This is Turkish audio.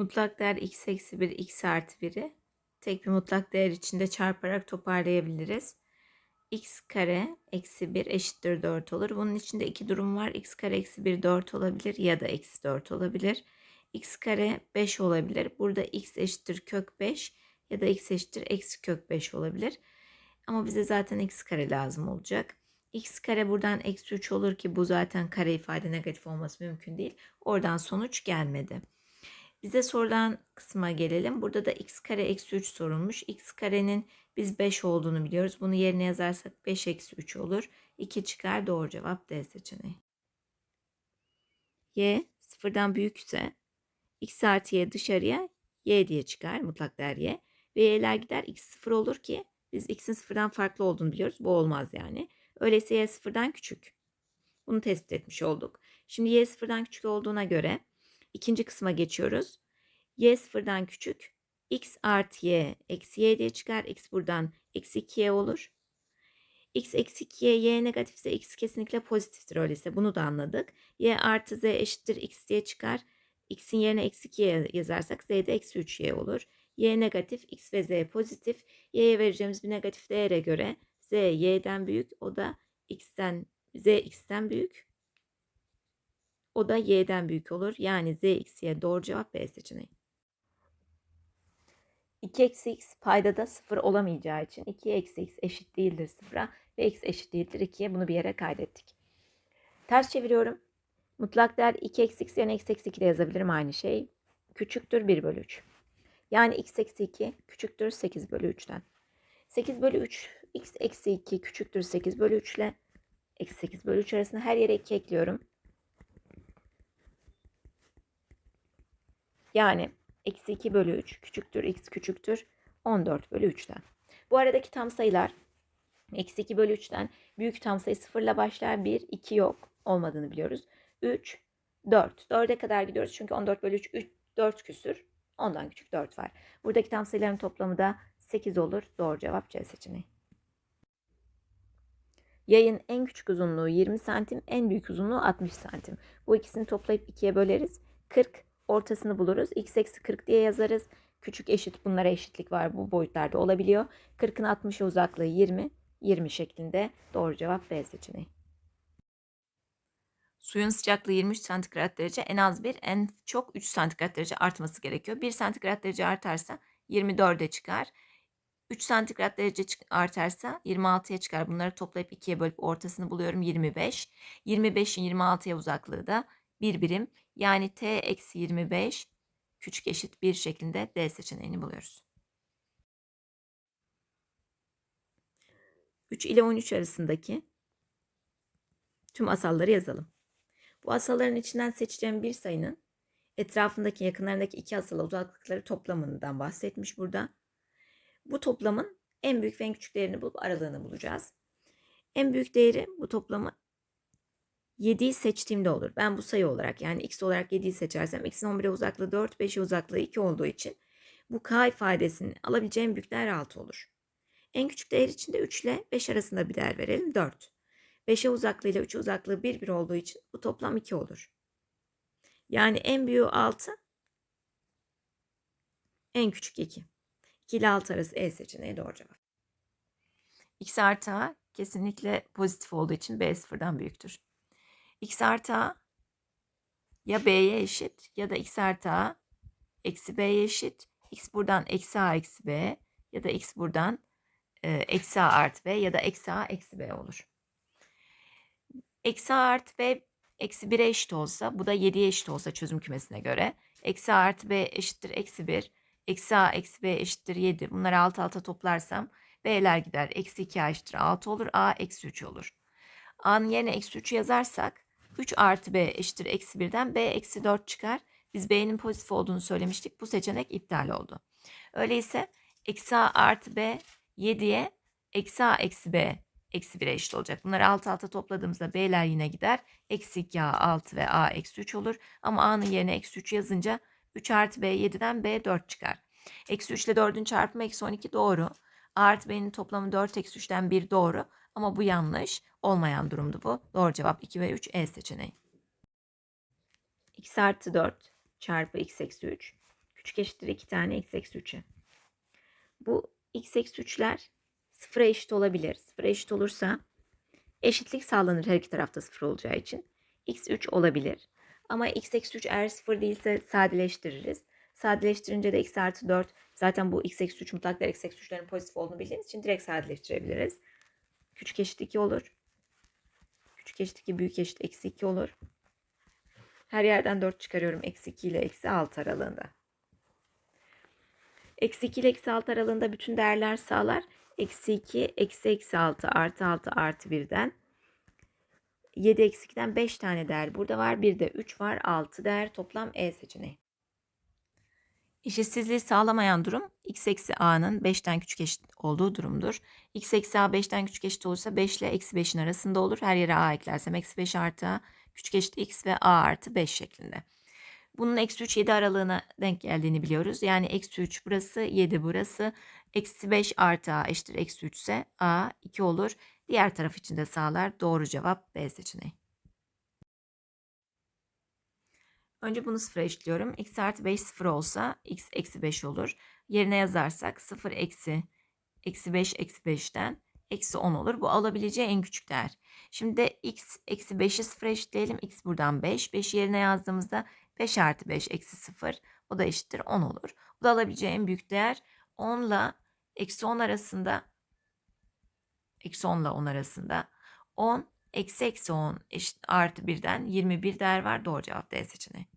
Mutlak değer x eksi 1, x artı 1'i tek bir mutlak değer içinde çarparak toparlayabiliriz. x kare eksi 1 eşittir 4 olur. Bunun içinde iki durum var. x kare eksi 1 4 olabilir ya da eksi 4 olabilir. x kare 5 olabilir. Burada x eşittir kök 5 ya da x eşittir eksi kök 5 olabilir. Ama bize zaten x kare lazım olacak. x kare buradan eksi 3 olur ki bu zaten kare ifade negatif olması mümkün değil. Oradan sonuç gelmedi. Bize sorulan kısma gelelim. Burada da x kare eksi 3 sorulmuş. x karenin biz 5 olduğunu biliyoruz. Bunu yerine yazarsak 5 eksi 3 olur. 2 çıkar doğru cevap D seçeneği. Y sıfırdan büyükse x artı y dışarıya y diye çıkar mutlak değer y. Ve y'ler gider x sıfır olur ki biz x'in sıfırdan farklı olduğunu biliyoruz. Bu olmaz yani. Öyleyse y sıfırdan küçük. Bunu tespit etmiş olduk. Şimdi y sıfırdan küçük olduğuna göre ikinci kısma geçiyoruz. y sıfırdan küçük x artı y eksi y diye çıkar. x buradan eksi 2y olur. x eksi 2y y negatifse x kesinlikle pozitiftir öyleyse bunu da anladık. y artı z eşittir x diye çıkar. x'in yerine eksi 2y yazarsak z'de eksi 3y olur. y negatif x ve z pozitif. y'ye vereceğimiz bir negatif değere göre z y'den büyük o da x'ten z x'ten büyük. O da y'den büyük olur. Yani z x y doğru cevap B seçeneği. 2 eksi x paydada 0 olamayacağı için 2 eksi x eşit değildir 0'a ve x eşit değildir 2'ye bunu bir yere kaydettik. Ters çeviriyorum. Mutlak değer 2 eksi x yerine x eksi 2 de yazabilirim aynı şey. Küçüktür 1 bölü 3. Yani x eksi 2 küçüktür 8 bölü 3'ten. 8 bölü 3 x eksi 2 küçüktür 8 bölü 3 ile eksi 8 bölü 3 arasında her yere 2 ekliyorum. Yani eksi 2 bölü 3 küçüktür x küçüktür 14 bölü 3'ten. Bu aradaki tam sayılar eksi 2 bölü 3'ten büyük tam sayı 0 ile başlar. 1, 2 yok olmadığını biliyoruz. 3, 4. 4'e kadar gidiyoruz çünkü 14 bölü 3, 3 4 küsür. Ondan küçük 4 var. Buradaki tam sayıların toplamı da 8 olur. Doğru cevap C seçeneği. Yayın en küçük uzunluğu 20 santim, en büyük uzunluğu 60 santim. Bu ikisini toplayıp ikiye böleriz. 40 ortasını buluruz. x eksi 40 diye yazarız. Küçük eşit bunlara eşitlik var bu boyutlarda olabiliyor. 40'ın 60'a uzaklığı 20. 20 şeklinde doğru cevap B seçeneği. Suyun sıcaklığı 23 santigrat derece en az bir en çok 3 santigrat derece artması gerekiyor. 1 santigrat derece artarsa 24'e çıkar. 3 santigrat derece artarsa 26'ya çıkar. Bunları toplayıp 2'ye bölüp ortasını buluyorum 25. 25'in 26'ya uzaklığı da 1 birim. Yani t eksi 25 küçük eşit 1 şeklinde D seçeneğini buluyoruz. 3 ile 13 arasındaki tüm asalları yazalım. Bu asalların içinden seçeceğim bir sayının etrafındaki yakınlarındaki iki asala uzaklıkları toplamından bahsetmiş burada. Bu toplamın en büyük ve en küçük değerini bulup aralığını bulacağız. En büyük değeri bu toplamı 7'yi seçtiğimde olur. Ben bu sayı olarak yani x olarak 7'yi seçersem x'in 11'e uzaklığı 4, 5'e uzaklığı 2 olduğu için bu k ifadesini alabileceğim büyük değer 6 olur. En küçük değer için de 3 ile 5 arasında bir değer verelim 4. 5'e uzaklığı ile 3'e uzaklığı 1, 1 olduğu için bu toplam 2 olur. Yani en büyüğü 6, en küçük 2. 2 ile 6 arası E seçeneği doğru cevap. X artı A kesinlikle pozitif olduğu için B sıfırdan büyüktür. X artı A ya B'ye eşit ya da X artı A eksi B'ye eşit. X buradan eksi A eksi B ya da X buradan e, eksi A artı B ya da eksi A eksi B olur. Eksi A artı B eksi 1'e eşit olsa bu da 7'ye eşit olsa çözüm kümesine göre. Eksi A artı B eşittir eksi 1. Eksi A eksi B eşittir 7. Bunları alt alta toplarsam B'ler gider. Eksi 2 A eşittir 6 olur. A eksi 3 olur. A'nın yerine eksi 3 yazarsak 3 artı B eşittir eksi 1'den B eksi 4 çıkar. Biz B'nin pozitif olduğunu söylemiştik. Bu seçenek iptal oldu. Öyleyse eksi A artı B 7'ye eksi A eksi B eksi 1'e eşit olacak. Bunları alt alta topladığımızda B'ler yine gider. Eksi 2A 6 ve A eksi 3 olur. Ama A'nın yerine eksi 3 yazınca 3 artı B 7'den B 4 çıkar. Eksi 3 ile 4'ün çarpımı eksi 12 doğru. A artı B'nin toplamı 4 eksi 3'ten 1 doğru. Ama bu yanlış. Olmayan durumdu bu. Doğru cevap 2 ve 3 E seçeneği. x artı 4 çarpı x eksi 3 Küçük eşittir 2 tane x eksi 3'e. Bu x eksi 3'ler sıfıra eşit olabilir. Sıfıra eşit olursa eşitlik sağlanır her iki tarafta sıfır olacağı için. x 3 olabilir. Ama x eksi 3 eğer sıfır değilse sadeleştiririz. Sadeleştirince de x artı 4 zaten bu x eksi 3 mutlak değer x eksi 3'lerin pozitif olduğunu bildiğimiz için direkt sadeleştirebiliriz. Küçük eşit 2 olur. Küçük eşit 2 büyük eşit eksi 2 olur. Her yerden 4 çıkarıyorum. Eksi 2 ile eksi 6 aralığında. Eksi 2 ile eksi 6 aralığında bütün değerler sağlar. Eksi 2, eksi eksi 6, artı 6, artı 1'den 7 eksi 2'den 5 tane değer burada var. Bir de 3 var. 6 değer toplam E seçeneği. Eşitsizliği sağlamayan durum x eksi a'nın 5'ten küçük eşit olduğu durumdur. x eksi a 5'ten küçük eşit olursa 5 ile eksi 5'in arasında olur. Her yere a eklersem eksi 5 artı a küçük eşit x ve a artı 5 şeklinde. Bunun eksi 3 7 aralığına denk geldiğini biliyoruz. Yani eksi 3 burası 7 burası. Eksi 5 artı a eşittir eksi 3 ise a 2 olur. Diğer taraf için de sağlar. Doğru cevap B seçeneği. Önce bunu sıfıra eşitliyorum. x artı 5 sıfır olsa x eksi 5 olur. Yerine yazarsak 0 eksi eksi 5 eksi 5'ten eksi 10 olur. Bu alabileceği en küçük değer. Şimdi de x eksi 5'i sıfıra eşitleyelim. x buradan 5. 5'i yerine yazdığımızda 5 artı 5 eksi 0. O da eşittir 10 olur. Bu da alabileceği en büyük değer 10 ile eksi 10 arasında eksi 10 ile 10 arasında 10 eksi eksi 10 eşit artı 1'den 21 değer var. Doğru cevap D seçeneği.